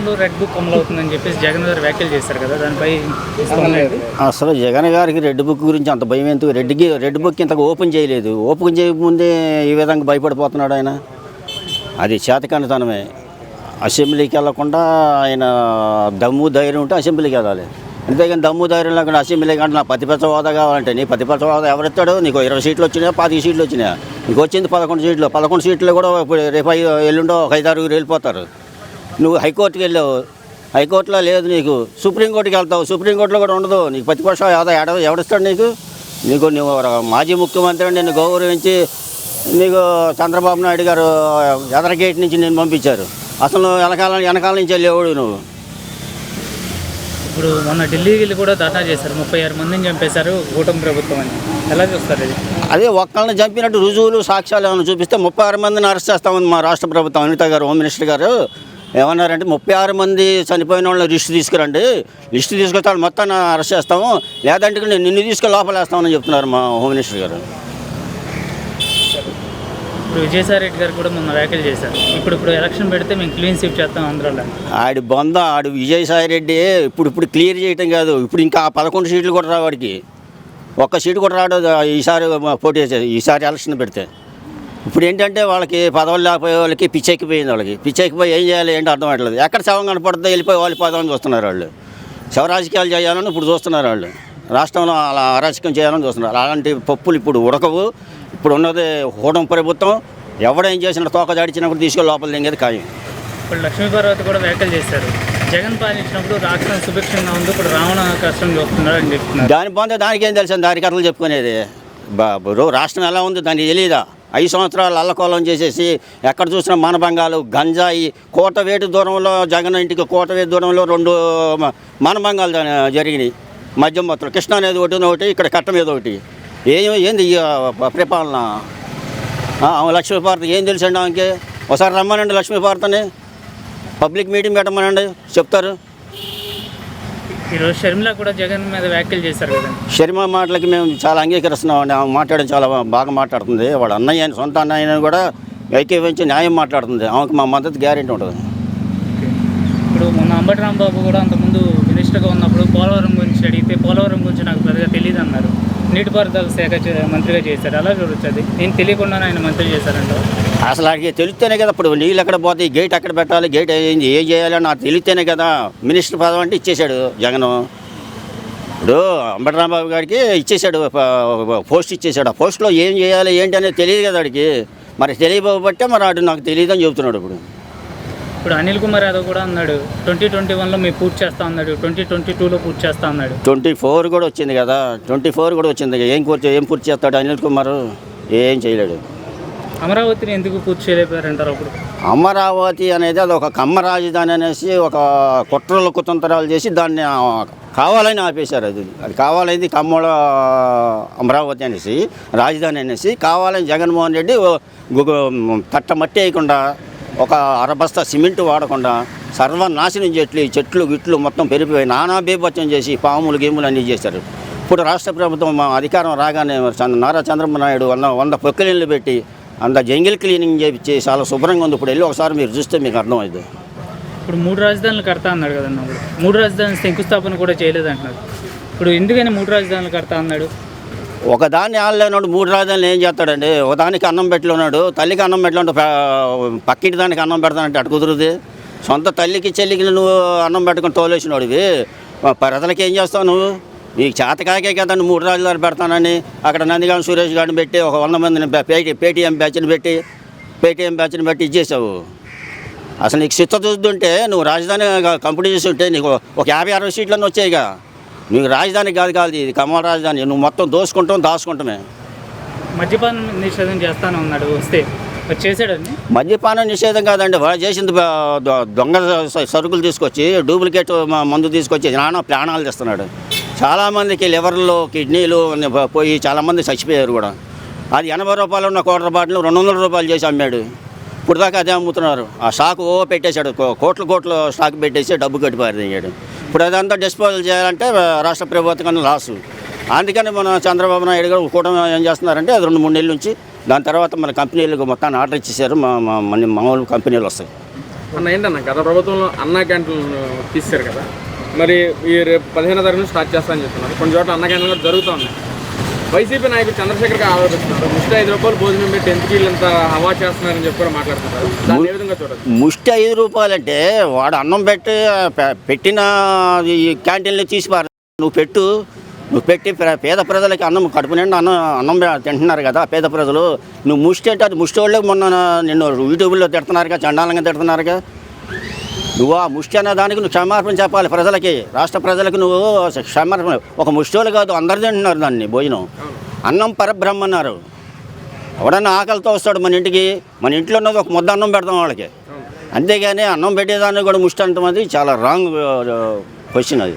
రాష్ట్రంలో red book అమలు అవుతుందని చెప్పేసి జగన్ గారు వ్యాఖ్యలు చేశారు కదా దానిపై అసలు జగన్ గారికి రెడ్ బుక్ గురించి అంత భయం ఎందుకు? రెడ్కి రెడ్ బుక్ ఇంతకు ఓపెన్ చేయలేదు. ఓపెన్ చేయకముందే ఈ విధంగా భయపడిపోతున్నాడు ఆయన. అది చేతకానితనమే. అసెంబ్లీకి వెళ్ళకుండా ఆయన దమ్ము ధైర్యం ఉంటే అసెంబ్లీకి వెళ్ళాలి. అంతేగాని దమ్ము ధైర్యం లేకుండా అసెంబ్లీకి కంటే నా ప్రతిపక్ష హోదా కావాలంటే నీ ప్రతిపక్ష హోదా ఎవరిస్తాడు నీకు ఇరవై సీట్లు వచ్చినాయా? పాతిక సీట్లు వచ్చినాయా? నీకు వచ్చింది పదకొండు సీట్లు. పదకొండు సీట్లు కూడా రేపు ఎల్లుండో ఒక ఐదారుగురు వెళ్ళిపోతారు. నువ్వు హైకోర్టుకి వెళ్ళావు. హైకోర్టులో లేదు నీకు. సుప్రీంకోర్టుకి వెళ్తావు. సుప్రీంకోర్టులో కూడా ఉండదు. నీకు ప్రతిపక్ష హోదా ఎడ ఎవడిస్తాడు నీకు. నీకు నువ్వు మాజీ ముఖ్యమంత్రి నిన్ను గౌరవించి నీకు చంద్రబాబు నాయుడు గారు ఎదర గేట్ నుంచి నేను పంపించారు. అసలు వెనకాల వెనకాల నుంచి వెళ్ళేవాడు నువ్వు. ఇప్పుడు మొన్న ఢిల్లీకి వెళ్ళి కూడా ధర్నా చేశారు. ముప్పై ఆరు మందిని చంపేశారు కూటమి ప్రభుత్వం అని. ఎలా చూస్తారు ఇది? అదే ఒక్కళ్ళని చంపినట్టు రుజువులు సాక్ష్యాలు ఏమైనా చూపిస్తే ముప్పై ఆరు మందిని అరెస్ట్ చేస్తామని మా రాష్ట్ర ప్రభుత్వం అనిత గారు హోమ్ మినిస్టర్ గారు ఏమన్నారంటే ముప్పై ఆరు మంది చనిపోయిన వాళ్ళని లిస్టు తీసుకురండి. లిస్టు తీసుకొస్తే వాళ్ళు మొత్తాన్ని అరెస్ట్ చేస్తాము. లేదంటే నేను నిన్ను తీసుకెళ్ళి లోపలేస్తామని చెప్తున్నారు మా హోమ్ మినిస్టర్ గారు. ఇప్పుడు విజయసాయి రెడ్డి గారు కూడా మొన్న వ్యాఖ్యలు చేశారు. ఇప్పుడు ఇప్పుడు ఎలక్షన్ పెడితే మేము క్లీన్ స్వీప్ చేస్తాం ఆంధ్రాలో. ఆడి బొంద ఆడు విజయసాయి రెడ్డి ఇప్పుడు ఇప్పుడు క్లియర్ చేయటం కాదు. ఇప్పుడు ఇంకా పదకొండు సీట్లు కూడా రావు వాడికి ఒక్క సీటు కూడా రాడు ఈసారి పోటీ చేసేది ఈసారి ఎలక్షన్ పెడితే. ఇప్పుడు ఏంటంటే వాళ్ళకి పదవులు లేకపోయే వాళ్ళకి పిచ్చెక్కిపోయింది వాళ్ళకి. పిచ్చెక్కిపోయి ఏం చేయాలి ఏంటి అర్థం అవ్వట్లేదు. ఎక్కడ శవం కనపడుతుందో వెళ్ళిపోయి వాళ్ళు పదవులను చూస్తున్నారు వాళ్ళు. శవ రాజకీయాలు చేయాలని ఇప్పుడు చూస్తున్నారు వాళ్ళు. రాష్ట్రంలో అలా అరాచకం చేయాలని చూస్తున్నారు. అలాంటి పప్పులు ఇప్పుడు ఉడకవు. ఇప్పుడు ఉన్నది హోడం ప్రభుత్వం. ఎవడేం చేసినా తోక జాడిచినప్పుడు తీసుకెళ్ళి లోపల దింగేది ఖాయం. ఇప్పుడు లక్ష్మీపార్వతి కూడా వ్యాఖ్యలు చేశారు. జగన్ పాలించినప్పుడు రాష్ట్రం సుభిక్షంగా ఉంది. ఇప్పుడు రావణ కష్టం చూస్తున్నారు అని చెప్తున్నారు. దాని పొందే దానికి ఏం తెలుసు దాని కథలు చెప్పుకునేది. బాబు రాష్ట్రం ఎలా ఉంది దానికి తెలియదా ఐదు సంవత్సరాలు అల్లకోలం చేసేసి ఎక్కడ చూసినా మనభంగాలు గంజాయి కోటవేటు దూరంలో జగన్ ఇంటికి కోట వేటు దూరంలో రెండు మనభంగాలు జరిగినాయి. మద్యం మొత్తం కృష్ణా అనేది ఒకటి ఒకటి ఇక్కడ కట్టం ఏదో ఒకటి. ఏం ఏంది ఈ పరిపాలన? లక్ష్మీపార్త ఏం తెలుసండి ఆమెకి? ఒకసారి రమ్మనండి లక్ష్మీపార్తని పబ్లిక్ మీటింగ్ పెట్టమనండి. చెప్తారు. ఈరోజు షర్మిల కూడా జగన్ మీద వ్యాఖ్యలు చేశారు కదండి. శర్మ మాటలకి మేము చాలా అంగీకరిస్తున్నాం అండి. ఆమె మాట్లాడడం చాలా బాగా మాట్లాడుతుంది. వాళ్ళ అన్నయ్య అని సొంత అన్నయ్య అని కూడా ఏకీవించి న్యాయం మాట్లాడుతుంది. ఆమెకు మా మద్దతు గ్యారెంటీ ఉంటుంది. ఇప్పుడు మొన్న అంబటి రాంబాబు కూడా అంతకుముందు మినిస్టర్గా ఉన్నప్పుడు పోలవరం గురించి అడిగితే పోలవరం గురించి నాకు పెద్దగా తెలియదు అన్నారు నీటిపారుదల శాఖ మంత్రిగా చేశారు. అలా చూడొచ్చు అది? నేను తెలియకుండా ఆయన మంత్రి చేశారంట. అసలు అడిగి తెలిస్తేనే కదా ఇప్పుడు నీళ్ళు ఎక్కడ పోతాయి గేట్ ఎక్కడ పెట్టాలి గేట్ ఏం ఏం చేయాలి అని నాకు తెలిస్తేనే కదా మినిస్టర్ పదవి అంటే ఇచ్చేశాడు జగన్. ఇప్పుడు అంబటరాంబాబు గారికి ఇచ్చేశాడు పోస్ట్ ఇచ్చేశాడు. ఆ పోస్ట్లో ఏం చేయాలి ఏంటి అనేది తెలియదు కదా వాడికి మరి తెలియబట్టే మరి వాడు నాకు తెలియదు అని చెబుతున్నాడు ఇప్పుడు. ఇప్పుడు అనిల్ కుమార్ యాదవ్ కూడా అన్నాడు ట్వంటీ ట్వంటీ వన్లో మేము పూర్తి చేస్తా అన్నాడు ట్వంటీ ట్వంటీ టూలో పూర్తి చేస్తా అన్నాడు. ట్వంటీ ఫోర్ కూడా వచ్చింది కదా ట్వంటీ ఫోర్ కూడా వచ్చింది ఏం పూర్తి ఏం పూర్తి చేస్తాడు అనిల్ కుమార్? ఏం చేయలేడు. అమరావతిని ఎందుకు పూర్తి చేయలేపారంటారు అప్పుడు? అమరావతి అనేది అది ఒక కమ్మ రాజధాని అనేసి ఒక కుట్రలు కుతంత్రాలు చేసి దాన్ని కావాలని ఆపేశారు అది. అది కావాలని కమ్మల అమరావతి అనేసి రాజధాని అనేసి కావాలని జగన్మోహన్ రెడ్డి ఓ గు- తట్ట మట్టి వేయకుండా ఒక అరబస్తా సిమెంట్ వాడకుండా సర్వనాశనం చెట్లు చెట్లు గిట్లు మొత్తం పెరిగిపోయి నానా బీభత్సం చేసి పాములు గేములు అన్నీ చేశారు. ఇప్పుడు రాష్ట్ర ప్రభుత్వం మా అధికారం రాగానే చంద్ర- నారా చంద్రబాబు నాయుడు వంద వంద పొక్కిలీళ్ళు పెట్టి అంత జంగిల్ క్లీనింగ్ చేసి చాలా శుభ్రంగా ఉంది. ఇప్పుడు వెళ్ళి ఒకసారి మీరు చూస్తే మీకు అర్థమవుతుంది ఇప్పుడు మూడు రాజధానులు కడతా అన్నాడు కదన్నా మూడు రాజధానులు శంకుస్థాపన కూడా చేయలేదంటున్నారు. ఇప్పుడు ఎందుకని మూడు రాజధానులు కడతా అన్నాడు? ఒకదాన్ని ఆడలేనాడు మూడు రాజధానులు ఏం చేస్తాడండి? ఒక దానికి అన్నం పెట్టులో ఉన్నాడు తల్లికి అన్నం పెట్టలేడు పక్కింటి దానికి అన్నం పెడతానంటే అటు కుదురుది? సొంత తల్లికి చెల్లికి నువ్వు అన్నం పెట్టుకుని తోలేసినోడివి? ప్రజలకి ఏం చేస్తావు నువ్వు? నీకు చేతకాకే కదా మూడు రాజధానులు పెడతానని. అక్కడ నందిగాం సురేష్ గారిని పెట్టి ఒక వంద మందిని పే- పేటీ పేటీఎం బ్యాచ్ని పెట్టి పేటీఎం బ్యాచ్ని పెట్టి ఇచ్చేసావు. అసలు నీకు చిత్త చూస్తుంటే నువ్వు రాజధాని కంపెనీ చేస్తుంటే నీకు ఒక యాభై అరవై సీట్లన్నీ వచ్చాయిగా. నీకు రాజధాని కాదు కాదు ఇది కమల రాజధాని. నువ్వు మొత్తం దోసుకుంటాం దాచుకుంటామే. మద్యపానం నిషేధం చేస్తాను అన్నాడు వస్తే. మరి చేశాడని మద్యపానం నిషేధం కాదండి వాడు చేసింది దొంగ సరుకులు తీసుకొచ్చి డూప్లికేట్ మందు తీసుకొచ్చి నానా ప్రాణాలు తెస్తున్నాడు. చాలామందికి లివర్లు కిడ్నీలు పోయి చాలామంది చచ్చిపోయారు కూడా. అది ఎనభై రూపాయలు ఉన్న క్వార్టర్ బాటిల్ రెండు వందల రూపాయలు చేసి అమ్మాడు. ఇప్పుడు దాకా అదే అమ్ముతున్నారు. ఆ స్టాక్ ఓ పెట్టేశాడు. కోట్ల కోట్ల స్టాక్ పెట్టేసి డబ్బు కట్టి పారిపోయాడు ఇప్పుడు అదంతా డిస్పోజల్ చేయాలంటే రాష్ట్ర ప్రభుత్వం లాసు అందుకని మన చంద్రబాబు నాయుడు గారు కూటమి ఏం చేస్తున్నారంటే అది రెండు మూడు నెలల నుంచి దాని తర్వాత మన కంపెనీలకు మొత్తాన్ని ఆర్డర్ ఇచ్చేసారు మా మన మామూలు కంపెనీలు వస్తాయి. అన్న ఏంటన్న గత ప్రభుత్వంలో అన్నా క్యాంటీన్లు తీశారు కదా. మరి ఈ రేపు పదిహేనో తారీఖు స్టార్ట్ చేస్తామని చెప్తున్నారు. కొన్ని చోట్ల అన్న క్యాంటీన్లు కూడా జరుగుతూ ఉన్నాయి. వైసీపీ నాయకుడు చంద్రశేఖర్కి ఆరోపిస్తున్నారు ముష్టి ఐదు రూపాయలు భోజనం పెట్టి టెన్త్ ఇంత హవా చేస్తున్నారని చెప్పి కూడా మాట్లాడుతున్నారు. ముష్టి ఐదు రూపాయలంటే వాడు అన్నం పెట్టి పెట్టిన క్యాంటీన్లో తీసి నువ్వు పెట్టు. నువ్వు పెట్టి పేద ప్రజలకి అన్నం కడుపు నిండా అన్నం అన్నం తింటున్నారు కదా పేద ప్రజలు. నువ్వు ముష్టి అంటే అది ముష్టి వాళ్ళే మొన్న నిన్ను యూట్యూబ్లో తిడుతున్నారుగా చండాలంగా తిడుతున్నారుగా. నువ్వు ఆ ముష్టి అనే దానికి నువ్వు క్షమాపణ చెప్పాలి ప్రజలకి రాష్ట్ర ప్రజలకు నువ్వు క్షమాపణ ఒక ముష్టి వాళ్ళు కాదు అందరు తింటున్నారు దాన్ని భోజనం. అన్నం పరబ్రహ్మ అన్నారు ఎవడన్నా ఆకలితో వస్తాడు మన ఇంటికి మన ఇంట్లో ఉన్నది ఒక ముద్ద అన్నం పెడతాం వాళ్ళకి. అంతేగాని అన్నం పెట్టేదాన్ని కూడా ముష్టి అంటాం అది చాలా రాంగ్ క్వశ్చన్ అది.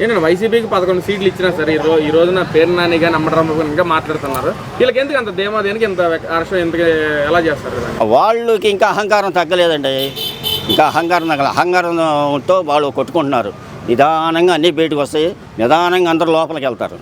ఏంటంటే వైసీపీకి పదకొండు సీట్లు ఇచ్చినా సరే ఈ రోజు ఈ రోజున పేరు నాని కానీ ఇంకా మాట్లాడుతున్నారు. వీళ్ళకి ఎందుకు అంత ధీమా దేనికి ఇంత హర్షం ఎందుకు ఎలా చేస్తారు? వాళ్ళకి ఇంకా అహంకారం తగ్గలేదండి. ఇంకా అహంకారం తగ్గల అహంకారంతో వాళ్ళు కొట్టుకుంటున్నారు. నిదానంగా అన్నీ బయటకు వస్తాయి. నిదానంగా అందరూ లోపలికి వెళ్తారు.